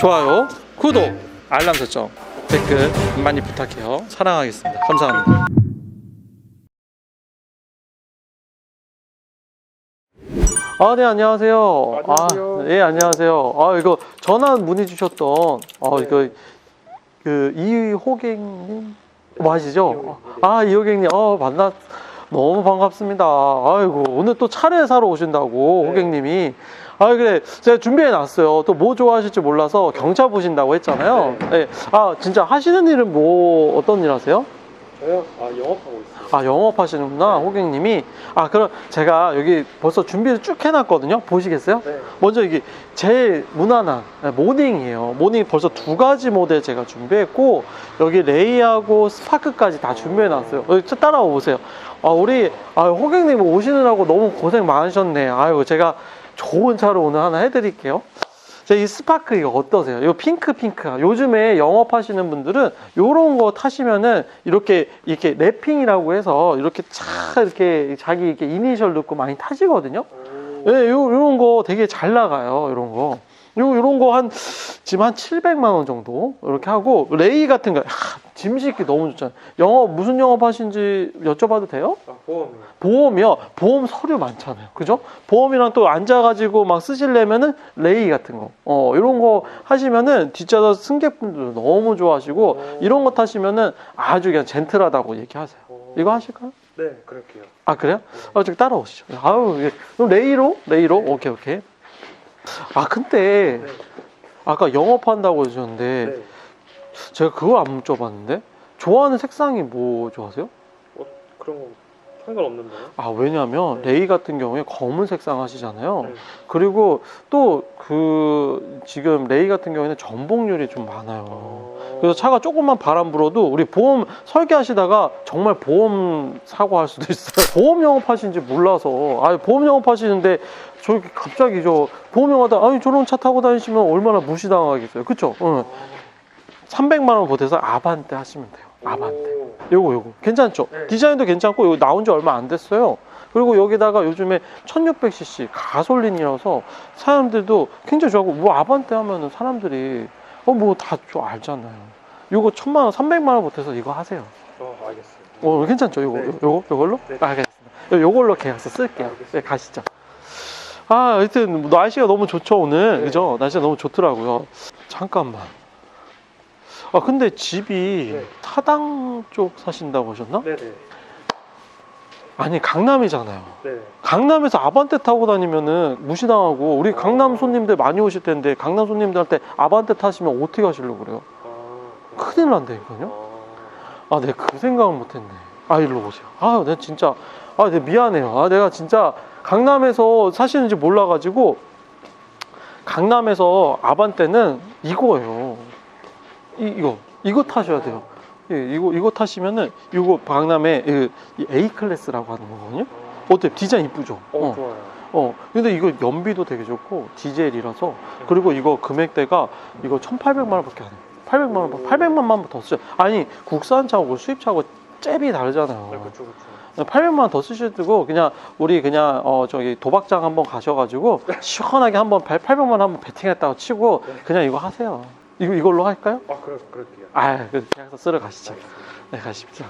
좋아요, 구독, 알람 설정, 댓글 많이 부탁해요. 사랑하겠습니다. 감사합니다. 아, 네, 안녕하세요. 안녕하세요. 아, 네, 안녕하세요. 아, 이거 전화 문의 주셨던, 아, 네. 이거, 그, 이호객님 맞으시죠? 이호객님, 네. 아, 이호객님, 어, 만나, 너무 반갑습니다. 아이고, 오늘 또 차를 사러 오신다고, 네. 호객님이. 아, 그래. 제가 준비해 놨어요. 또 뭐 좋아하실지 몰라서 경차 보신다고 했잖아요. 네. 아, 진짜 하시는 일은 뭐, 어떤 일 하세요? 저요? 아 영업하고 있어요. 아 영업하시는구나 호객님이 아 그럼 제가 여기 벌써 준비를 쭉 해놨거든요 보시겠어요? 네. 먼저 이게 제일 무난한 네, 모닝이에요 모닝 벌써 두 가지 모델 제가 준비했고 여기 레이하고 스파크까지 다 준비해놨어요 여기 차 따라와 보세요 아 우리 아 호객님 오시느라고 너무 고생 많으셨네 아유 제가 좋은 차를 오늘 하나 해드릴게요 자, 이 스파크 이거 어떠세요? 이거 핑크 핑크. 요즘에 영업하시는 분들은 요런 거 타시면은 이렇게 이렇게 랩핑이라고 해서 이렇게 차 이렇게 자기 이렇게 이니셜 넣고 많이 타시거든요. 오, 예, 요 요런 거 되게 잘 나가요. 요런 거. 요 요런 거 한 지금 한 700만 원 정도 이렇게 하고 레이 같은 거 하, 짐 싣기 너무 좋잖아요. 영업 무슨 영업 하신지 여쭤봐도 돼요? 아 보험이요. 보험이요. 보험 서류 많잖아요. 그죠? 보험이랑 또 앉아가지고 막 쓰시려면은 레이 같은 거. 어, 이런 거 하시면은 뒷좌석 승객분들 너무 좋아하시고 오. 이런 거 타시면은 아주 그냥 젠틀하다고 얘기하세요. 오. 이거 하실까요? 네 그럴게요. 아, 그래요? 아, 저기 따라오시죠. 예. 그럼 레이로? 레이로? 오케이, 오케이. 아, 근데 네. 아까 영업한다고 해주셨는데 네. 제가 그걸 안 여쭤봤는데 좋아하는 색상이 뭐 좋아하세요? 어, 그런 거 상관없는데요? 아 왜냐면 네. 레이 같은 경우에 검은 색상 하시잖아요. 네. 그리고 또 그 지금 레이 같은 경우에는 전복률이 좀 많아요. 어... 그래서 차가 조금만 바람 불어도 우리 보험 설계하시다가 정말 보험 사고할 수도 있어요. 보험 영업하신지 몰라서 아 보험 영업하시는데 저렇게 갑자기 저 보험 영업하다 아니 저런 차 타고 다니시면 얼마나 무시당하겠어요. 그쵸? 응. 300만 원 보태서 아반떼 하시면 돼요. 아반떼. 오. 요거 요거 괜찮죠? 네. 디자인도 괜찮고 이거 나온 지 얼마 안 됐어요. 그리고 여기다가 요즘에 1600cc 가솔린이라서 사람들도 굉장히 좋아하고 뭐 아반떼 하면은 사람들이 어 뭐다 알잖아요. 요거 1000만 원, 300만 원 못해서 이거 하세요. 어 알겠습니다. 어 괜찮죠? 요거 네. 요- 요거 요걸로? 네. 아, 알겠습니다. 요- 요걸로 계약서 쓸게요. 알겠습니다. 네, 가시죠. 아, 하여튼 뭐 날씨가 너무 좋죠 오늘. 네. 그죠? 날씨가 너무 좋더라고요. 잠깐만. 아 근데 집이 네. 타당 쪽 사신다고 하셨나? 네네. 아니 강남이잖아요. 네. 강남에서 아반떼 타고 다니면은 무시당하고 우리 강남 손님들 많이 오실 텐데 강남 손님들한테 아반떼 타시면 어떻게 하시려고 그래요? 아, 큰일 난다니까요. 아, 아, 내가 그 생각은 못했네. 아, 일로 오세요. 아, 내가 진짜, 아, 내가 미안해요. 아, 내가 진짜 강남에서 사시는지 몰라가지고 강남에서 아반떼는 이거예요. 이, 이거, 이거 타셔야 돼요. 예, 이거, 이거 타시면은 이거 강남에 이- 이 A 클래스라고 하는 거거든요. 어때? 디자인 이쁘죠? 어, 어. 좋아요. 어, 근데 이거 연비도 되게 좋고 디젤이라서 그리고 이거 금액대가 이거 1,800만 원밖에 안 해요. 800만 원, 800만 원더 쓰죠. 아니 국산차하고 수입차하고 잽이 다르잖아요. 네, 그렇죠 그렇죠. 800만 원 더 쓰셔도 그냥 우리 그냥 어 저기 도박장 한번 가셔가지고 시원하게 한번 800만 원 한번 베팅했다고 치고 네. 그냥 이거 하세요. 이거 이걸로 할까요? 아 그래 그럴게요. 아, 그 계약서 쓰러 가시죠. 네, 가십시오.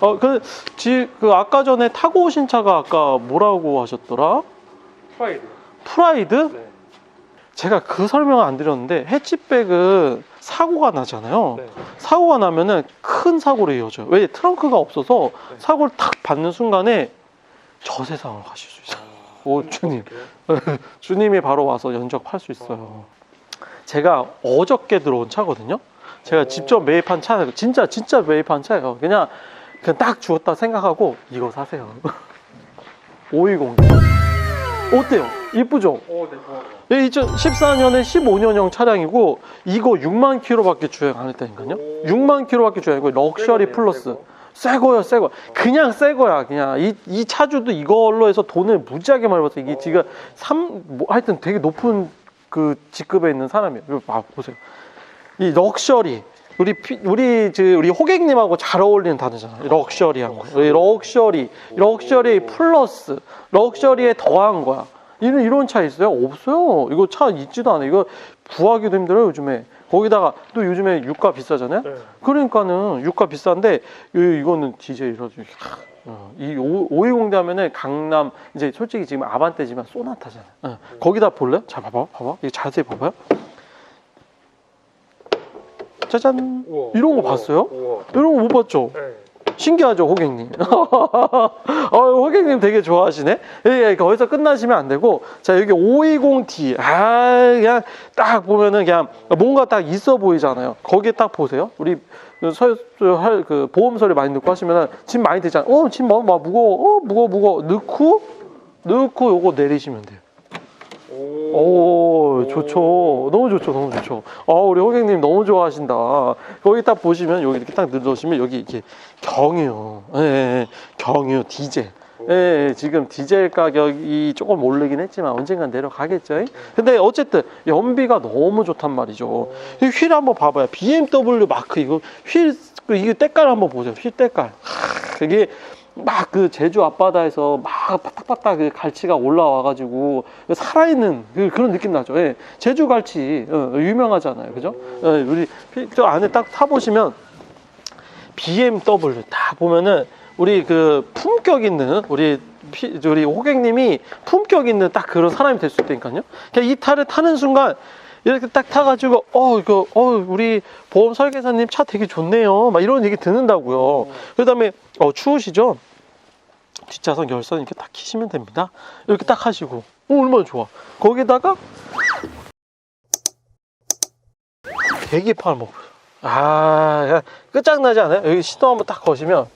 어, 그, 지, 그 아까 전에 타고 오신 차가 아까 뭐라고 하셨더라? 프라이드. 프라이드? 네. 제가 그 설명을 안 드렸는데 해치백은 사고가 나잖아요. 네. 사고가 나면은 큰 사고로 이어져요. 왜 트렁크가 없어서 네. 사고를 탁 받는 순간에 저 세상을 가실 수 있어요. 오, 음, 주님. 주님이 바로 와서 연적할 수 있어요. 제가 어저께 들어온 차거든요. 제가 오. 직접 매입한 차, 진짜 진짜 매입한 차예요. 그냥 그냥 딱 주었다 생각하고 이거 사세요. 520. 어때요? 이쁘죠? 오, 네, 좋아요. 2014년에 15년형 차량이고 이거 6만 킬로밖에 주행 안 했다니까요. 오. 6만 킬로밖에 주행이고 럭셔리 플러스. 새 거. 거요, 새 거. 그냥 새 거야, 그냥. 이, 이 차주도 이걸로 해서 돈을 무지하게 많이 벌었어. 이게 어. 지금 삼, 뭐, 하여튼 되게 높은 그 직급에 있는 사람이에요. 봐, 보세요. 이 럭셔리. 우리, 피- 우리, 저, 우리 호객님하고 잘 어울리는 단어잖아요. 럭셔리한 거. 이 럭셔리. 럭셔리 플러스. 럭셔리에 더한 거야. 이런 이런 차 있어요? 없어요. 이거 차 있지도 않아. 이거 구하기도 힘들어요 요즘에. 거기다가 또 요즘에 유가 비싸잖아요. 네. 그러니까는 유가 비싼데 이- 이거는 디젤이라서 어, 이 520대 하면은 강남 이제 솔직히 지금 아반떼지만 소나타잖아. 어. 거기다 볼래요? 자 봐봐, 봐봐. 이거 자세히 봐봐요. 짜잔. 우와. 이런 거 우와. 봤어요? 우와. 이런 거 못 봤죠? 네. 신기하죠, 호객님. 어, 호객님 되게 좋아하시네. 예, 예, 거기서 끝나시면 안 되고, 자, 여기 520D. 아, 그냥 딱 보면은 그냥 뭔가 딱 있어 보이잖아요. 거기에 딱 보세요. 우리 그 서, 저 할, 그 보험 소리 많이 듣고 하시면은 짐 많이 들잖아요. 어, 짐 뭐, 뭐, 무거워. 어, 무거워, 무거워. 넣고, 넣고 요거 내리시면 돼요. 오. 오, 좋죠. 너무 좋죠, 너무 좋죠. 아, 우리 호객님 너무 좋아하신다. 거기 딱 보시면 여기 이렇게 딱 누르시면 여기 이렇게 경유, 예, 예, 경유 디젤. 예, 예, 지금 디젤 가격이 조금 오르긴 했지만 언젠간 내려가겠죠. 예? 근데 어쨌든 연비가 너무 좋단 말이죠. 이 휠 한번 봐봐요. BMW 마크 이거 휠그 이게 때깔 한번 보세요. 휠 때깔. 하, 이게 막 그 제주 앞바다에서 막 바닥바닥 그 갈치가 올라와가지고 살아있는 그, 그런 느낌 나죠. 예. 제주 갈치 어, 유명하잖아요, 그죠? 예, 우리 피- 저 안에 딱 타보시면 BMW 다 보면은 우리 그 품격 있는 우리 피- 우리 호객님이 품격 있는 딱 그런 사람이 될 수 있다니까요. 그냥 이 차를 타는 순간 이렇게 딱 타가지고 어 이거 어 우리 보험 설계사님 차 되게 좋네요. 막 이런 얘기 듣는다고요. 그다음에 어 추우시죠? 뒷좌석 열선 이렇게 딱 키시면 됩니다. 이렇게 딱 하시고 어, 얼마나 좋아. 거기다가 계기판. 아 야, 끝장나지 않아요? 여기 시동 한번 딱 거시면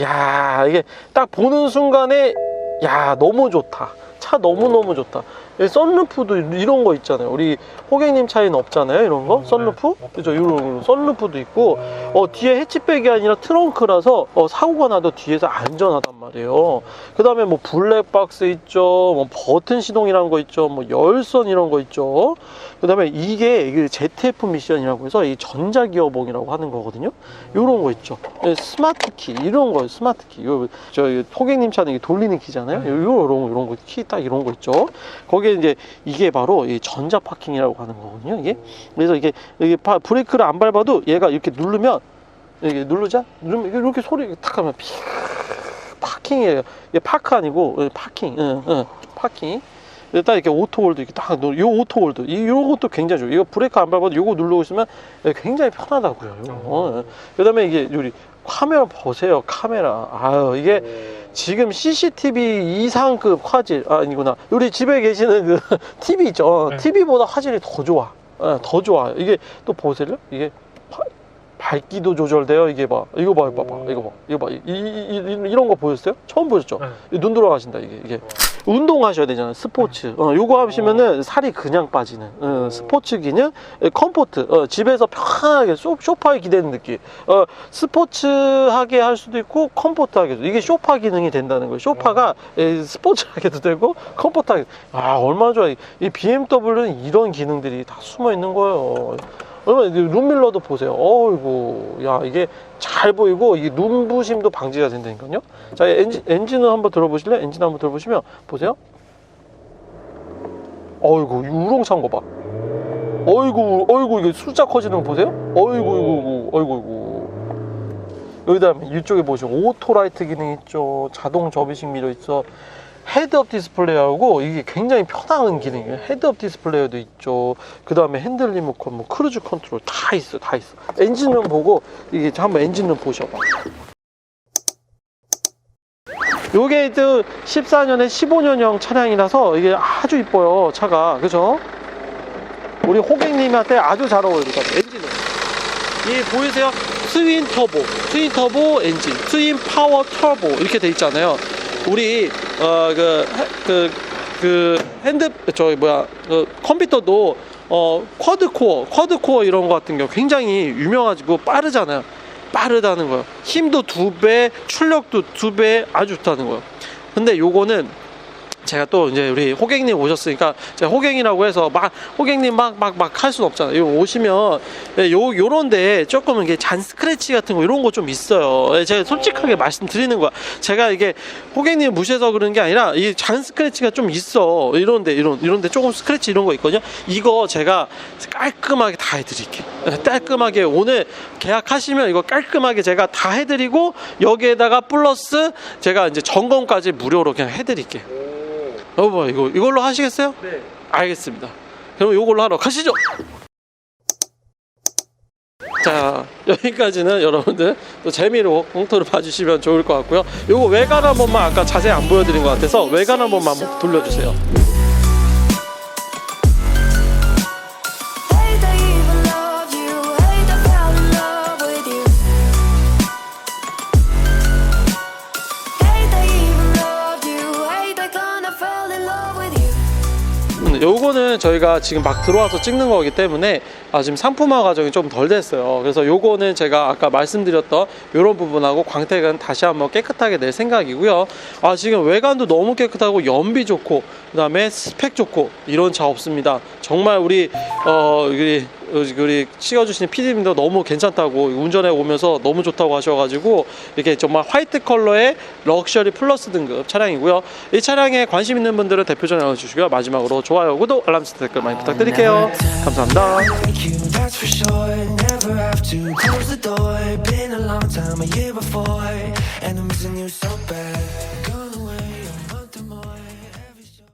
야 이게 딱 보는 순간에 야 너무 좋다. 차 너무 너무 좋다. 이 썬루프도 이런 거 있잖아요. 우리 호객님 차에는 없잖아요. 이런 거 음, 썬루프 그죠? 이런 썬루프도 있고 어, 뒤에 해치백이 아니라 트렁크라서 어, 사고가 나도 뒤에서 안전하단 말이에요. 그 다음에 뭐 블랙박스 있죠, 뭐 버튼 시동이라는 거 있죠, 뭐 열선 이런 거 있죠. 그 다음에 이게 그 ZF 미션이라고 해서 이 전자기어봉이라고 하는 거거든요. 이런 거 있죠. 예, 스마트 키 이런 거 스마트 키. 이거 저 호객님 차는 돌리는 키잖아요. 네. 이런 거 이런 거 키 딱 이런 거 있죠. 거기에 이제 이게 바로 이 전자 파킹이라고 하는 거거든요. 이게 그래서 이게 이게 파- 브레이크를 안 밟아도 얘가 이렇게 누르면 이게 누르자 누르면 이렇게 소리 탁 하면 피 파킹이에요. 이게 파크 아니고 예, 파킹. 응, 응, 파킹. 일단 이렇게 오토홀드 이렇게 딱 누르. 요 오토홀드 이 요것도 굉장히 좋아요. 이거 브레이크 안 밟아도 요거 누르고 있으면 예, 굉장히 편하다고요. 요거. 어, 예. 그다음에 이게 우리 카메라 보세요. 카메라. 아유 이게 지금 CCTV 이상급 화질 아, 아니구나 우리 집에 계시는 그 TV 있죠 네. TV보다 화질이 더 좋아 예, 더 좋아 이게 또 보세요 이게 파- 밝기도 조절돼요 이게 봐 이거 봐 이거 봐 오. 이거 봐 이거 봐 이, 이, 이, 이 런 거 보였어요 처음 보셨죠 네. 눈 돌아가신다 이게 이게 운동하셔야 되잖아요 스포츠. 어, 요거 하시면은 살이 그냥 빠지는 어, 스포츠 기능 에, 컴포트. 어, 집에서 편하게 소, 소파에 기대는 느낌. 어, 스포츠하게 할 수도 있고 컴포트하게. 도 이게 쇼파 기능이 된다는 거예요. 쇼파가 에, 스포츠하게도 되고 컴포트하게. 아 얼마나 좋아. 이, 이 BMW는 이런 기능들이 다 숨어 있는 거예요 이 룸밀러도 보세요. 어이구 야 이게 잘 보이고 이 눈부심도 방지가 된다니까요. 자 엔진, 엔진을 한번 들어보실래요? 엔진 한번 들어보시면 보세요. 어이구 이 우렁찬 거 봐. 어이구 어이구 이게 숫자 커지는 거 보세요. 어이구 어이구 어이구 어이구. 여기다 이쪽에 보시면 오토라이트 기능 있죠. 자동 접이식 미러 있어 헤드업 디스플레이하고 이게 굉장히 편한 기능이에요. 헤드업 디스플레이도 있죠. 그 다음에 핸들 리모컨 뭐 크루즈 컨트롤 다 있어 다 있어. 엔진룸 보고 이게 한번 엔진룸 보셔봐. 요게 또 14년에 15년형 차량이라서 이게 아주 이뻐요 차가. 그죠? 우리 호객님한테 아주 잘 어울릴 것 같아요 엔진은. 이 보이세요? 트윈 터보 트윈 터보 엔진 트윈 파워 터보 이렇게 돼 있잖아요. 우리 어그 그, 그 핸드 저 뭐야 그 컴퓨터도 어 쿼드 코어 쿼드 코어 이런 거 같은 경우 굉장히 유명하고 빠르잖아요. 빠르다는 거예요. 힘도 두 배 출력도 두 배 아주 좋다는 거예요. 근데 요거는 제가 또 이제 우리 호갱님 오셨으니까 제가 호갱이라고 해서 막 호갱님 막 막 막 할 수는 없잖아요. 이거 오시면 예, 요 요런데 조금 이게 잔 스크래치 같은 거 이런 거 좀 있어요. 예, 제가 솔직하게 말씀드리는 거야. 제가 이게 호갱님 무시해서 그런 게 아니라 이 잔 스크래치가 좀 있어. 이런데 이런 이런데 조금 스크래치 이런 거 있거든요. 이거 제가 깔끔하게 다 해드릴게요. 예, 깔끔하게 오늘 계약하시면 이거 깔끔하게 제가 다 해드리고 여기에다가 플러스 제가 이제 점검까지 무료로 그냥 해드릴게요. 오. 여보 이거 이걸로 하시겠어요? 네. 알겠습니다. 그럼 이걸로 하러 가시죠. 자 여기까지는 여러분들 또 재미로 공토를 봐주시면 좋을 것 같고요. 요거 외관 한 번만 아까 자세히 안 보여드린 것 같아서 외관 한 번만 한번 돌려주세요. 요거는 저희가 지금 막 들어와서 찍는 거기 때문에 아, 지금 상품화 과정이 좀 덜 됐어요. 그래서 요거는 제가 아까 말씀드렸던 요런 부분하고 광택은 다시 한번 깨끗하게 낼 생각이고요. 아, 지금 외관도 너무 깨끗하고 연비 좋고 그다음에 스펙 좋고 이런 차 없습니다. 정말 우리 어 우리 그, 그 우리 찍어주신 PD님도 너무 괜찮다고 운전해 오면서 너무 좋다고 하셔가지고 이렇게 정말 화이트 컬러의 럭셔리 플러스 등급 차량이고요. 이 차량에 관심 있는 분들은 대표전에 알려주시고요. 마지막으로 좋아요, 구독, 알람 설정 댓글 많이 부탁드릴게요. 감사합니다.